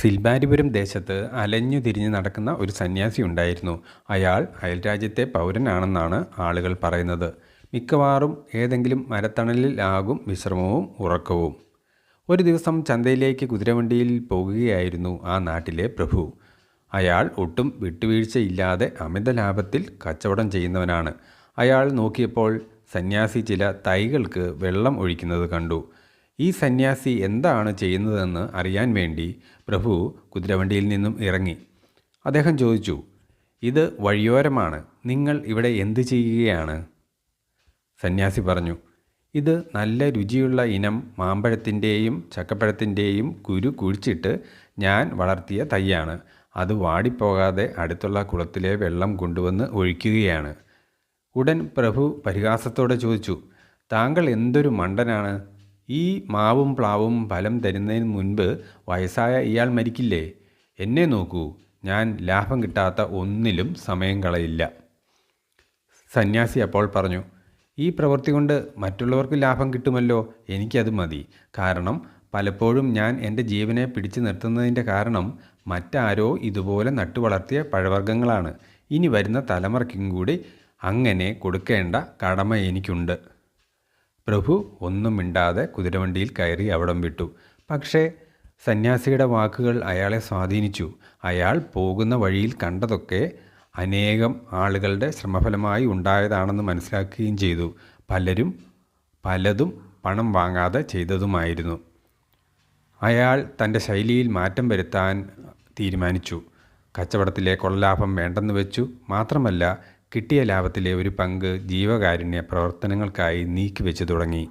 സിൽബാരിപുരം ദേശത്ത് അലഞ്ഞു തിരിഞ്ഞ് നടക്കുന്ന ഒരു സന്യാസി ഉണ്ടായിരുന്നു. അയാൾ അയൽരാജ്യത്തെ പൗരനാണെന്നാണ് ആളുകൾ പറയുന്നത്. മിക്കവാറും ഏതെങ്കിലും മരത്തണലിൽ ആകും വിശ്രമവും ഉറക്കവും. ഒരു ദിവസം ചന്തയിലേക്ക് കുതിരവണ്ടിയിൽ പോകുകയായിരുന്നു ആ നാട്ടിലെ പ്രഭു. അയാൾ ഒട്ടും വിട്ടുവീഴ്ചയില്ലാതെ അമിത ലാഭത്തിൽ കച്ചവടം ചെയ്യുന്നവനാണ്. അയാൾ നോക്കിയപ്പോൾ സന്യാസി ചില തൈകൾക്ക് വെള്ളം ഒഴിക്കുന്നത് കണ്ടു. ഈ സന്യാസി എന്താണ് ചെയ്യുന്നതെന്ന് അറിയാൻ വേണ്ടി പ്രഭു കുതിരവണ്ടിയിൽ നിന്നും ഇറങ്ങി. അദ്ദേഹം ചോദിച്ചു ഇത് വഴിയോരമാണ്. നിങ്ങൾ ഇവിടെ എന്ത് ചെയ്യുകയാണ്? സന്യാസി പറഞ്ഞു ഇത് നല്ല രുചിയുള്ള ഇനം മാമ്പഴത്തിന്റെയും ചക്കപ്പഴത്തിന്റെയും കുരു കുഴിച്ചിട്ട് ഞാൻ വളർത്തിയ തൈയാണ്. അത് വാടിപ്പോകാതെ അടുത്തുള്ള കുളത്തിലെ വെള്ളം കൊണ്ടുവന്ന് ഒഴിക്കുകയാണ്. ഉടൻ പ്രഭു പരിഹാസത്തോടെ ചോദിച്ചു താങ്കൾ എന്തൊരു മണ്ടനാണ്? ഈ മാവും പ്ലാവും ഫലം തരുന്നതിന് മുൻപ് വയസ്സായ ഇയാൾ മരിക്കില്ലേ? എന്നെ നോക്കൂ. ഞാൻ ലാഭം കിട്ടാത്ത ഒന്നിലും സമയം കളയില്ല. സന്യാസി അപ്പോൾ പറഞ്ഞു ഈ പ്രവൃത്തി കൊണ്ട് മറ്റുള്ളവർക്ക് ലാഭം കിട്ടുമല്ലോ? എനിക്കത് മതി. കാരണം പലപ്പോഴും ഞാൻ എന്റെ ജീവനെ പിടിച്ചു നിർത്തുന്നതിന്റെ കാരണം മറ്റാരോ ഇതുപോലെ നട്ടുവളർത്തിയ പഴവർഗങ്ങളാണ്. ഇനി വരുന്ന തലമുറയ്ക്കും കൂടി അങ്ങനെ കൊടുക്കേണ്ട കടമ എനിക്കുണ്ട്. പ്രഭു ഒന്നും മിണ്ടാതെ കുതിരവണ്ടിയിൽ കയറി അവിടം വിട്ടു. പക്ഷേ സന്യാസിയുടെ വാക്കുകൾ അയാളെ സ്വാധീനിച്ചു. അയാൾ പോകുന്ന വഴിയിൽ കണ്ടതൊക്കെ അനേകം ആളുകളുടെ ശ്രമഫലമായി ഉണ്ടായതാണെന്ന് മനസ്സിലാക്കുകയും ചെയ്തു. പലരും പലതും പണം വാങ്ങാതെ ചെയ്തതുമായിരുന്നു. അയാൾ തന്റെ ശൈലിയിൽ മാറ്റം വരുത്താൻ തീരുമാനിച്ചു. കച്ചവടത്തിലെ കൊള്ളലാഭം വേണ്ടെന്ന് വെച്ചു. മാത്രമല്ല കിട്ടിയ ലാഭത്തിലെ ഒരു പങ്ക് ജീവകാരുണ്യ പ്രവർത്തനങ്ങൾക്കായി നീക്കിവെച്ചു തുടങ്ങി.